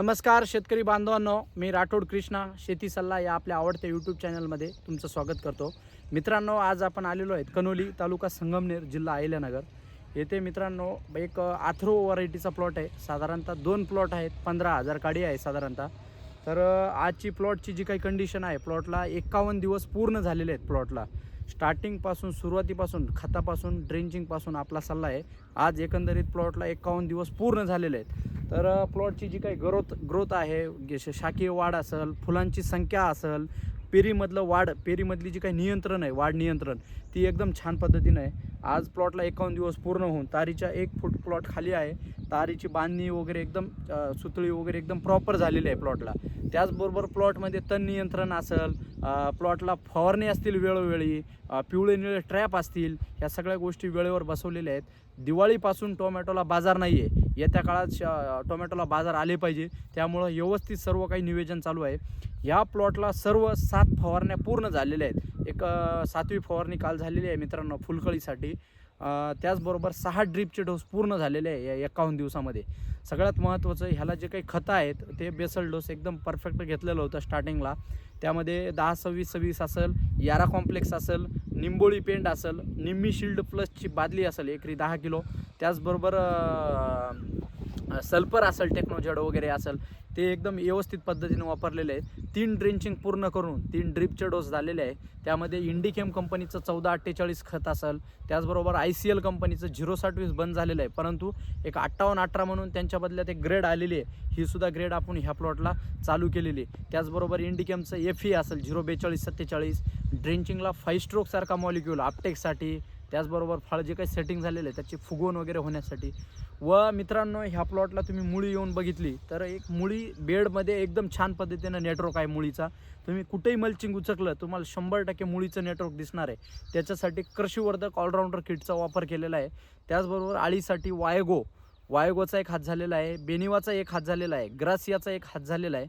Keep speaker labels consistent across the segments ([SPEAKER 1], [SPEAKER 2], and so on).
[SPEAKER 1] नमस्कार शेतकरी बांधवांनो. मी राठोड कृष्णा शेती सल्ला या आपल्या आवडत्या यूट्यूब चॅनलमध्ये तुमचं स्वागत करतो. मित्रांनो आज आपण आलेलो आहेत कनोली तालुका संगमनेर जिल्हा अहिल्यानगर. येथे मित्रांनो एक आथरो व्हरायटीचा प्लॉट आहे. साधारणतः दोन प्लॉट आहेत. पंधरा हजार काडी आहे साधारणतः. तर आजची प्लॉटची जी काही कंडिशन आहे प्लॉटला एकावन्न दिवस पूर्ण झालेले आहेत प्लॉटला स्टार्टिंगपासून सुरुवातीपासून खतापासून ड्रेंचिंगपासून आपला सल्ला आहे. आज एकंदरीत प्लॉटला एकावन्न दिवस पूर्ण झालेले आहेत. तर प्लॉटची जी काही ग्रोथ ग्रोथ आहे श- शाकीय वाढ असेल फुलांची संख्या असेल पेरीमधलं वाढ पेरीमधली जी काही नियंत्रण आहे वाढ नियंत्रण ती एकदम छान पद्धतीनं आहे. आज प्लॉटला एकावन्न दिवस पूर्ण होऊन तारीच्या एक फूट प्लॉट खाली आहे. तारीची बांधणी वगैरे एकदम सुतळी वगैरे एकदम प्रॉपर झालेली आहे प्लॉटला त्याचबरोबर प्लॉटमध्ये तण नियंत्रण असेल प्लॉटला फवारणी असतील वेळोवेळी पिवळे निळे ट्रॅप असतील ह्या सगळ्या गोष्टी वेळेवर बसवलेल्या आहेत. दिवाळीपासून टोमॅटोला बाजार नाही आहे येत्या काळात श- टोमॅटोला बाजार आले पाहिजे. त्यामुळं व्यवस्थित सर्व काही नियोजन चालू आहे. या प्लॉटला सर्व सात फवारण्या पूर्ण झालेल्या आहेत. एक सातवी फवारणी काल झालेली आहे मित्रांनो फुलकळीसाठी. त्याचबरोबर सहा ड्रीपचे डोस पूर्ण झालेले आहे या एकावन्न दिवसामध्ये. सगळ्यात महत्त्वाचं ह्याला जे काही खतं आहेत ते बेसल डोस एकदम परफेक्ट घेतलेलं होतं स्टार्टिंगला. त्यामध्ये दहा सव्वीस सव्वीस असेल यारा कॉम्प्लेक्स असेल निंबोळी पेंट असेल निम्मी शिल्ड प्लसची बादली असेल एकरी दहा किलो. त्याचबरोबर सल्फर असेल टेक्नोजेड वगैरे असेल ते एकदम व्यवस्थित पद्धतीने वापरलेले आहे तीन ड्रिंचिंग पूर्ण करून तीन ड्रिपचे डोस झालेले आहे. त्यामध्ये इंडिकेम कंपनीचं चौदा अठ्ठेचाळीस खत असेल त्याचबरोबर आय सी एल कंपनीचं झिरो साठवीस बंद झालेलं आहे. परंतु एक अठ्ठावन्न अठरा म्हणून त्यांच्या बदल्यात एक ग्रेड आलेली आहे. ही सुद्धा ग्रेड आपण ह्या प्लॉटला चालू केलेली आहे. त्याचबरोबर इंडिकेमचं एफ ई असेल झिरो बेचाळीस सत्तेचाळीस. ड्रिंचिंगला फाईव्ह स्ट्रोकसारखा मॉलिक्यूल आपटेकसाठी त्याचबरोबर फळ जे काही सेटिंग झालेलं आहे त्याची फुगवण वगैरे होण्यासाठी. व मित्रांनो ह्या प्लॉटला तुम्ही मुळी येऊन बघितली तर एक मुळी बेडमध्ये एकदम छान पद्धतीनं नेटवर्क आहे मुळीचा. तुम्ही कुठेही मल्चिंग उचकलं तुम्हाला शंभर टक्के मुळीचं नेटवर्क दिसणार आहे. त्याच्यासाठी कृषीवर्धक ऑलराऊंडर किटचा वापर केलेला आहे. त्याचबरोबर आळीसाठी वायगो. वायगोचा एक हात झालेला आहे बेनिवाचा एक हात झालेला आहे ग्रासियाचा एक हात झालेला आहे.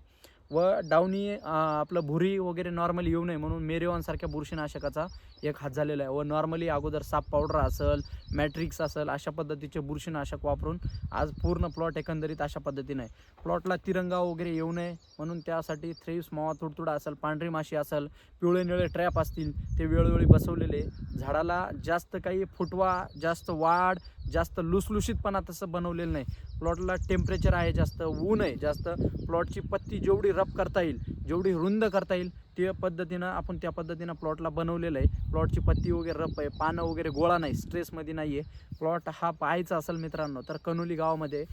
[SPEAKER 1] व डावणी आपलं भुरी वगैरे नॉर्मली येऊ नये म्हणून मेरेवानसारख्या बुरशीनाशकाचा एक हात झालेला आहे. व नॉर्मली अगोदर साप पावडर असेल मॅट्रिक्स असेल अशा पद्धतीचे बुरशीनाशक वापरून आज पूर्ण प्लॉट एकंदरीत अशा पद्धतीने प्लॉटला तिरंगा वगैरे येऊ नये म्हणून त्यासाठी थ्रेव्स मावा तुडतुडा असेल पांढरी माशी असेल पिवळे निळे ट्रॅप असतील ते वेळोवेळी बसवलेले झाडाला जास्त काही फुटवा जास्त वाढ जास्त लुसलुशीतपणा तसं बनवलेलं नाही. प्लॉटला टेम्परेचर आहे जास्त ऊन आहे जास्त. प्लॉटची पत्ती जेवढी रप करता येईल जेवढी रुंद करता येईल त्या पद्धतीनं आपण त्या पद्धतीनं प्लॉटला बनवलेलं आहे. प्लॉटची पत्ती वगैरे रप आहे पानं वगैरे गोळा नाही स्ट्रेसमध्ये नाही आहे प्लॉट हा पाहायचा असेल मित्रांनो तर कनोली गावामध्ये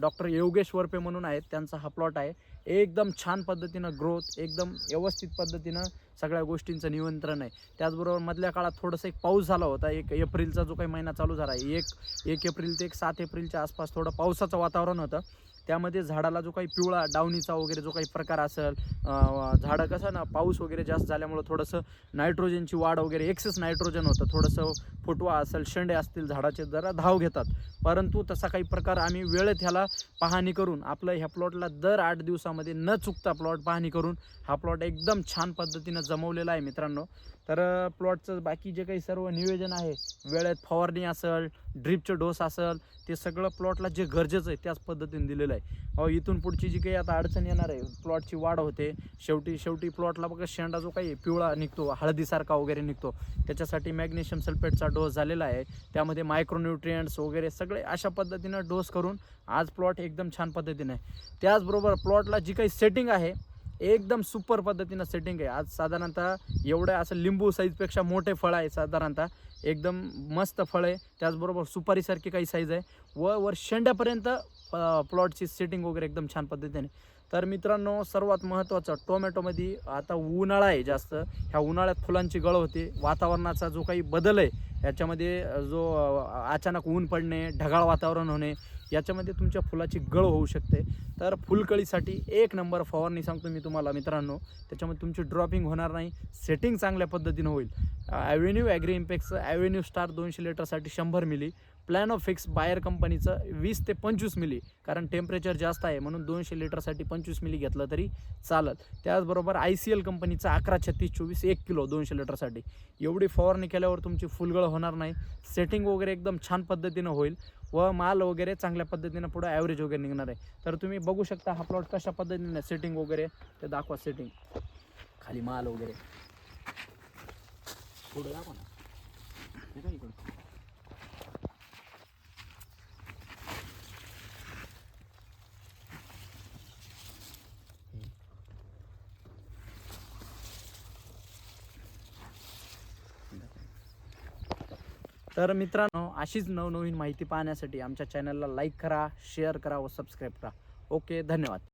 [SPEAKER 1] डॉक्टर योगेश वरपे म्हणून आहेत त्यांचा हा प्लॉट आहे. एकदम छान पद्धतीनं ग्रोथ एकदम व्यवस्थित पद्धतीनं सगळ्या गोष्टींचं नियंत्रण आहे. त्याचबरोबर मधल्या काळात थोडंसं एक पाऊस झाला होता. एक एप्रिलचा जो काही महिना चालू झाला आहे एक एक एप्रिल ते एक सात एप्रिलच्या आसपास थोडं पावसाचं वातावरण होतं. त्यामध्ये झाडाला जो काही पिवळा डावणीचा वगैरे जो काही प्रकार असेल झाडं कसं ना पाऊस वगैरे जास्त झाल्यामुळं थोडंसं नायट्रोजनची वाढ वगैरे एक्सेस नायट्रोजन होतं. थोडंसं फुटवा असेल शेंडे असतील झाडाचे जरा धाव घेतात. परंतु तसा काही प्रकार आम्ही वेळेत ह्याला पाहणी करून आपलं ह्या प्लॉटला दर आठ दिवसामध्ये न चुकता प्लॉट पाहणी करून हा प्लॉट एकदम छान पद्धतीनं जमवलेला आहे मित्रांनो. तर प्लॉटचं बाकी जे काही सर्व नियोजन आहे वेळेत फवारणी असेल ड्रीपचं डोस असेल ते सगळं प्लॉटला जे गरजेचं आहे त्याच पद्धतीने दिलेलं आहे. अहो इथून पुढची जी काही आता अडचण येणार आहे प्लॉटची वाढ होते शेवटी शेवटी प्लॉटला बघा शेंडा जो काही पिवळा निघतो हळदीसारखा वगैरे निघतो. त्याच्यासाठी मॅग्नेशियम सल्फेटचा डोस झालेला आहे. त्यामध्ये मायक्रोन्युट्रियंट्स वगैरे सगळे अशा पद्धतीनं डोस करून आज प्लॉट एकदम छान पद्धतीने आहे. त्याचबरोबर प्लॉटला जी काही सेटिंग आहे एकदम सुपर पद्धतीनं सेटिंग आहे. आज साधारणतः एवढ्या असं लिंबू साईजपेक्षा मोठे फळ आहे साधारणतः. एकदम मस्त फळ आहे. त्याचबरोबर सुपारीसारखी काही साईज आहे. व वर शेंड्यापर्यंत प्लॉटची सेटिंग वगैरे एकदम छान पद्धतीने. तर मित्रांनो सर्वात महत्त्वाचं टोमॅटोमध्ये आता उन्हाळा आहे जास्त. ह्या उन्हाळ्यात फुलांची गळ होते. वातावरणाचा जो काही बदल आहे याच्यामध्ये जो अचानक ऊन पडणे ढगाळ वातावरण होणे याच्यामध्ये तुमच्या फुलाची गळ होऊ शकते. तर फुलकळीसाठी एक नंबर फवारणी सांगतो मी तुम्हाला मित्रांनो. त्याच्यामध्ये तुमची ड्रॉपिंग होणार नाही. सेटिंग चांगल्या पद्धतीनं होईल. ॲव्हेन्यू ॲग्री इम्पॅक्टचं ॲव्हेन्यू स्टार दोनशे लिटरसाठी शंभर मिली. प्लॅन ऑफ फिक्स बायर कंपनीचं वीस ते पंचवीस मिली. कारण टेम्परेचर जास्त आहे म्हणून दोनशे लिटरसाठी पंचवीस मिली घेतलं तरी चालत. त्याचबरोबर आय सी एल कंपनीचं अकरा छत्तीस चोवीस एक किलो दोनशे लिटरसाठी. एवढी फवारणी केल्यावर तुमची फुलगळ होणार नाही. सेटिंग वगैरे एकदम छान पद्धतीनं होईल. व माल वगैरे चांगल्या पद्धतीनं पुढं ॲव्हरेज वगैरे निघणार आहे. तर तुम्ही बघू शकता हा प्लॉट कशा पद्धतीनं सेटिंग वगैरे. ते दाखवा सेटिंग खाली माल वगैरे. पुढं दाखवा ना. तर मित्रांनो अशीच नवनवीन माहिती पाहण्यासाठी आमच्या चॅनलला लाईक करा शेअर करा व सबस्क्राईब करा. ओके धन्यवाद.